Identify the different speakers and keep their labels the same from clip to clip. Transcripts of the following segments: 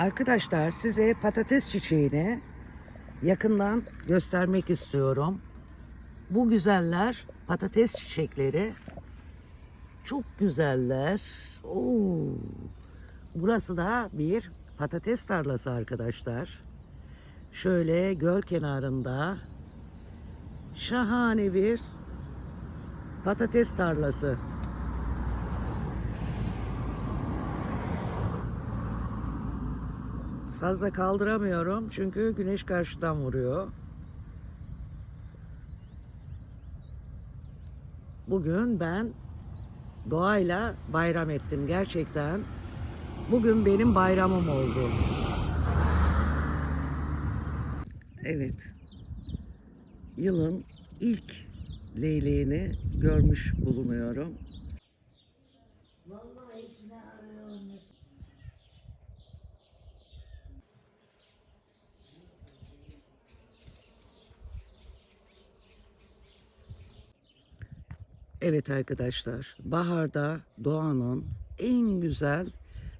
Speaker 1: Arkadaşlar size patates çiçeğini yakından göstermek istiyorum. Bu güzeller patates çiçekleri. Çok güzeller. Oo. Burası da bir patates tarlası arkadaşlar. Şöyle göl kenarında şahane bir patates tarlası. Fazla kaldıramıyorum çünkü güneş karşıdan vuruyor. Bugün ben doğayla bayram ettim gerçekten. Bugün benim bayramım oldu. Evet. Yılın ilk leyleğini görmüş bulunuyorum. Evet arkadaşlar, baharda doğanın en güzel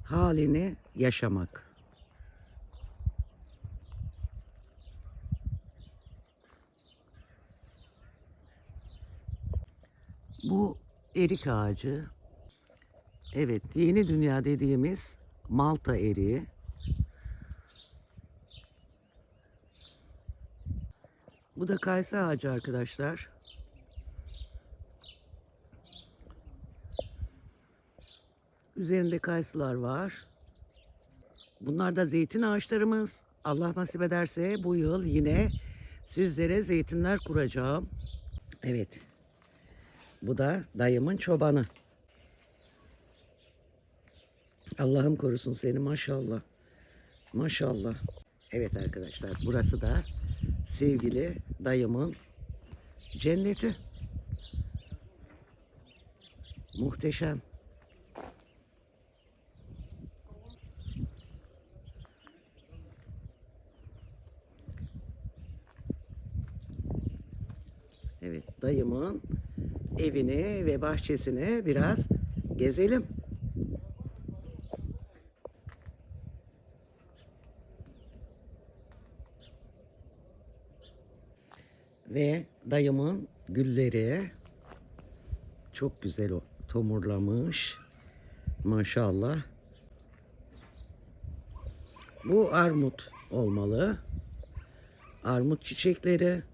Speaker 1: halini yaşamak. Bu erik ağacı. Evet, yeni dünya dediğimiz Malta eriği. Bu da kayısı ağacı arkadaşlar. Üzerinde kayısılar var. Bunlar da zeytin ağaçlarımız. Allah nasip ederse bu yıl yine sizlere zeytinler kuracağım. Evet. Bu da dayımın çobanı. Allah'ım korusun seni maşallah. Maşallah. Evet arkadaşlar burası da sevgili dayımın cenneti. Muhteşem. Evet, dayımın evini ve bahçesini biraz gezelim. Ve dayımın gülleri çok güzel tomurlamış. Maşallah. Bu armut olmalı. Armut çiçekleri.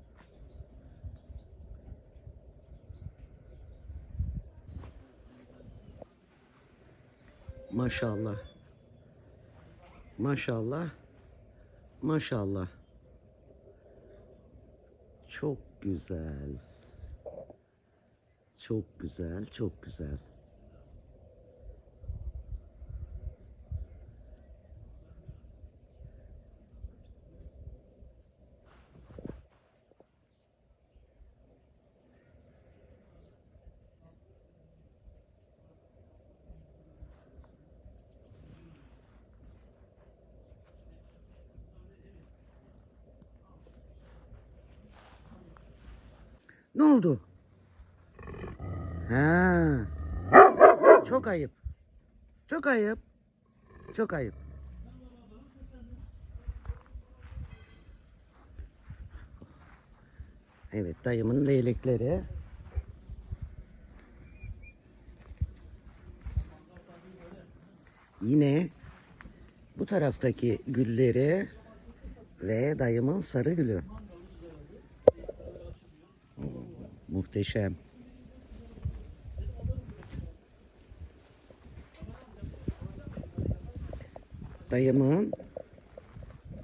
Speaker 1: Maşallah. Maşallah. Maşallah. Çok güzel. Çok güzel, çok güzel. Ne oldu? Ha. Çok ayıp. Çok ayıp. Çok ayıp. Evet dayımın leylekleri. Yine bu taraftaki gülleri ve dayımın sarı gülü. Muhteşem. Dayımın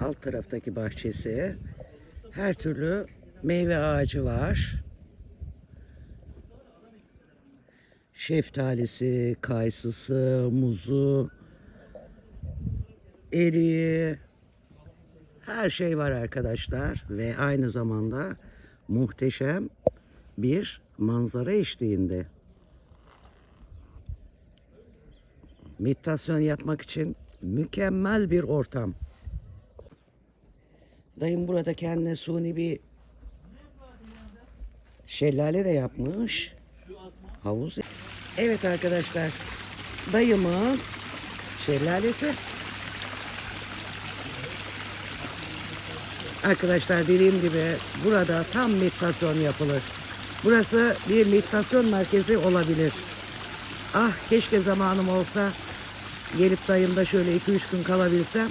Speaker 1: alt taraftaki bahçesi her türlü meyve ağacı var. Şeftalisi, kayısısı, muzu, eriği, her şey var arkadaşlar ve aynı zamanda muhteşem bir manzara eşliğinde. Meditasyon yapmak için mükemmel bir ortam. Dayım burada kendine suni bir şelale de yapmış. Havuz. Evet arkadaşlar. Dayımın şelalesi. Arkadaşlar dediğim gibi burada tam meditasyon yapılır. Burası bir meditasyon merkezi olabilir. Ah keşke zamanım olsa gelip dayımda şöyle 2-3 gün kalabilsem.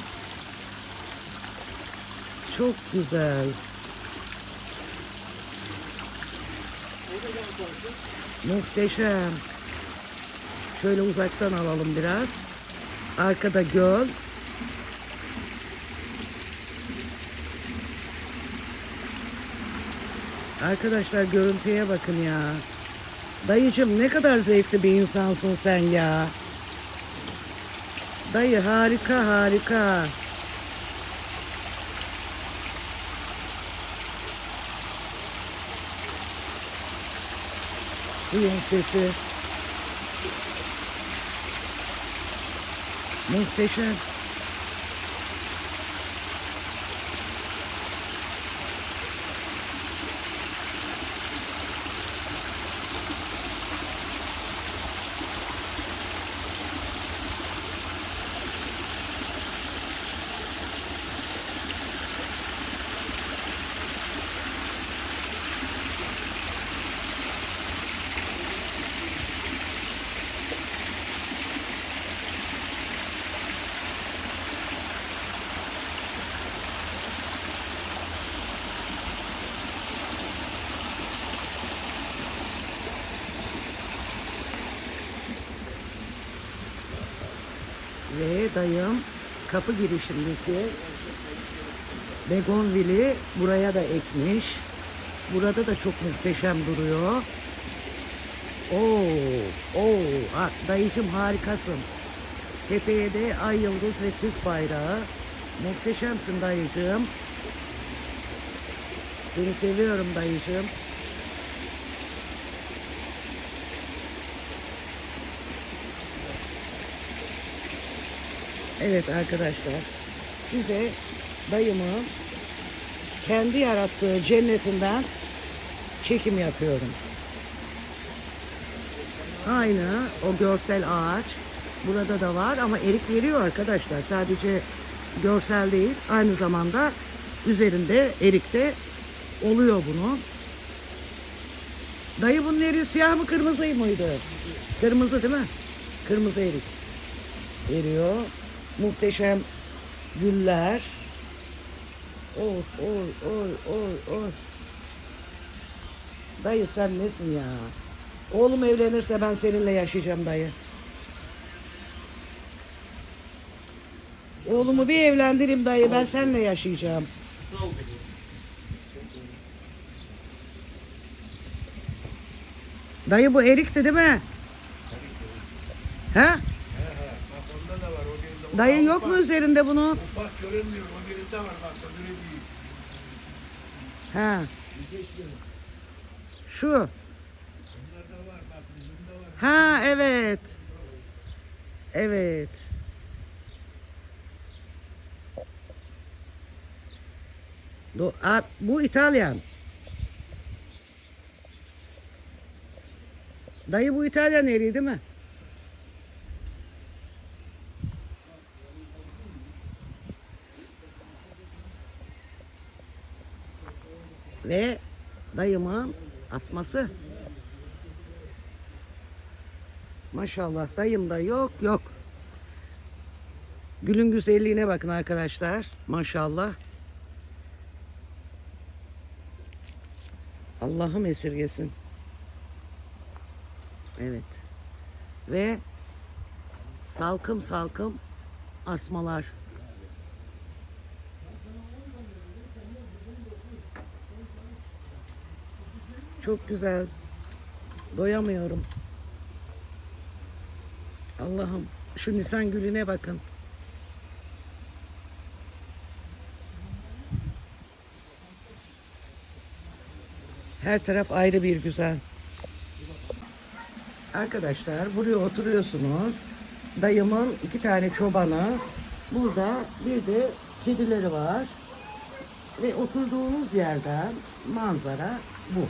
Speaker 1: Çok güzel. Muhteşem. Şöyle uzaktan alalım biraz. Arkada göl. Arkadaşlar görüntüye bakın ya. Dayıcım ne kadar zevkli bir insansın sen ya. Dayı harika harika. Suyun sesi. Muhteşem. Ve dayım kapı girişindeki begonvili buraya da ekmiş. Burada da çok muhteşem duruyor. Oo, oo, ha, dayıcım harikasın. Tepeye de ay yıldız ve Türk bayrağı. Muhteşemsin dayıcığım. Seni seviyorum dayıcığım. Evet arkadaşlar size dayımın kendi yarattığı cennetinden çekim yapıyorum. Aynı o görsel ağaç burada da var ama erik veriyor arkadaşlar. Sadece görsel değil aynı zamanda üzerinde erik de oluyor bunun. Dayı bunun eriği siyah mı kırmızı mıydı? Kırmızı değil mi? Kırmızı erik veriyor. Muhteşem güller. Oy oy oy oy oy. Dayı sen nesin ya? Oğlum evlenirse ben seninle yaşayacağım dayı. Oğlumu bir evlendireyim dayı ben seninle yaşayacağım. Dayı bu erikti değil mi? He?
Speaker 2: Bak onda da var o birinde.
Speaker 1: Dayı yok mu üzerinde bunu?
Speaker 2: Bak görünmüyor o birinde var bak öbürü büyük.
Speaker 1: He. Şu.
Speaker 2: Bunlarda var bak bizimde var.
Speaker 1: Ha evet. Evet. Do- a- bu İtalyan. Dayı bu İtalyan eriği değil mi? Ve dayımın asması. Maşallah dayım da yok yok. Gülün güzelliğine bakın arkadaşlar. Maşallah. Allah'ım esirgesin. Evet. Ve salkım salkım asmalar. Çok güzel. Doyamıyorum. Allah'ım şu Nisan gülüne bakın. Her taraf ayrı bir güzel. Arkadaşlar buraya oturuyorsunuz. Dayımın iki tane çobanı. Burada bir de kedileri var. Ve oturduğunuz yerden manzara bu.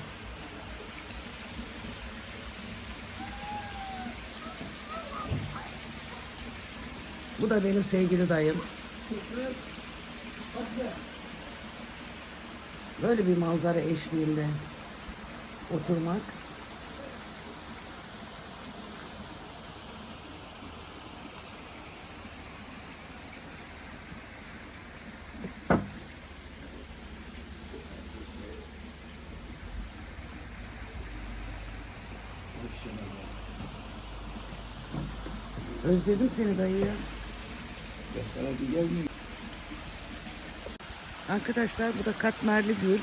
Speaker 1: Bu da benim sevgili dayım. Böyle bir manzara eşliğinde oturmak. Özledim seni dayı. Arkadaşlar bu da katmerli gül.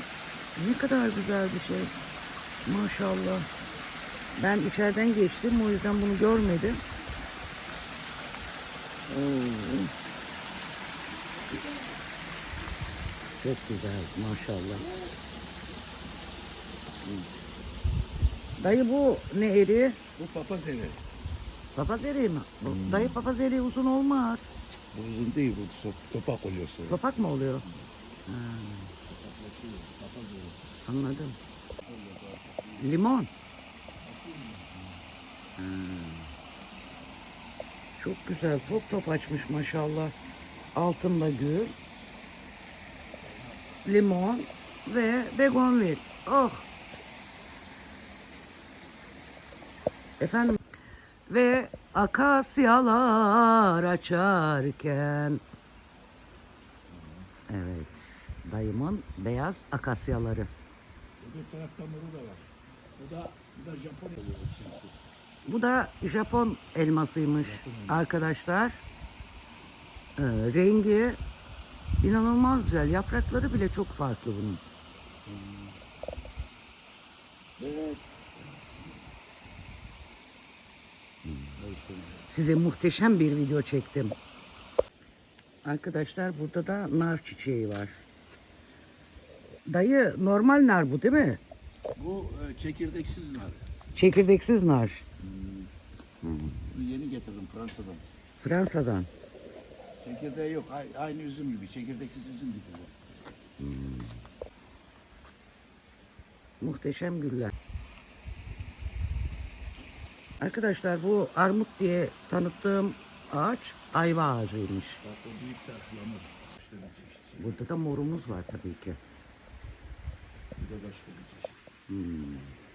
Speaker 1: Ne kadar güzel bir şey. Maşallah. Ben içeriden geçtim o yüzden bunu görmedim. Oo. Çok güzel maşallah. Dayı bu ne eri?
Speaker 2: Bu papaz eri.
Speaker 1: Papaz eriği mi? Bu- Dayı papaz eriği uzun olmaz.
Speaker 2: Bu uzun değil bu top- topak oluyor sonra.
Speaker 1: Topak mı oluyor? Ha. Anladım. Limon. Ha. Çok güzel. Top top açmış maşallah. Altında gül. Limon ve begonvil. Oh. Efendim. Ve akasyalar açarken Evet. Dayımın beyaz akasyaları.
Speaker 2: Öbür tarafta moru da var. Bu da, bu da Japon oluyor.
Speaker 1: Bu da Japon elmasıymış arkadaşlar. Ee, rengi inanılmaz güzel. Yaprakları bile çok farklı bunun.
Speaker 2: Evet.
Speaker 1: Size muhteşem bir video çektim. Arkadaşlar burada da nar çiçeği var. Dayı normal nar bu değil mi?
Speaker 2: Bu e, çekirdeksiz nar.
Speaker 1: Çekirdeksiz nar.
Speaker 2: Bunu yeni getirdim Fransa'dan.
Speaker 1: Fransa'dan.
Speaker 2: Çekirdeği yok. Ay- Aynı üzüm gibi. Çekirdeksiz üzüm gibi.
Speaker 1: Muhteşem güller. Arkadaşlar bu armut diye tanıttığım ağaç ayva ağacıymış.
Speaker 2: Bak o büyük taraf.
Speaker 1: Burada da morumuz var tabii ki.
Speaker 2: Bu da başka bir çeşit.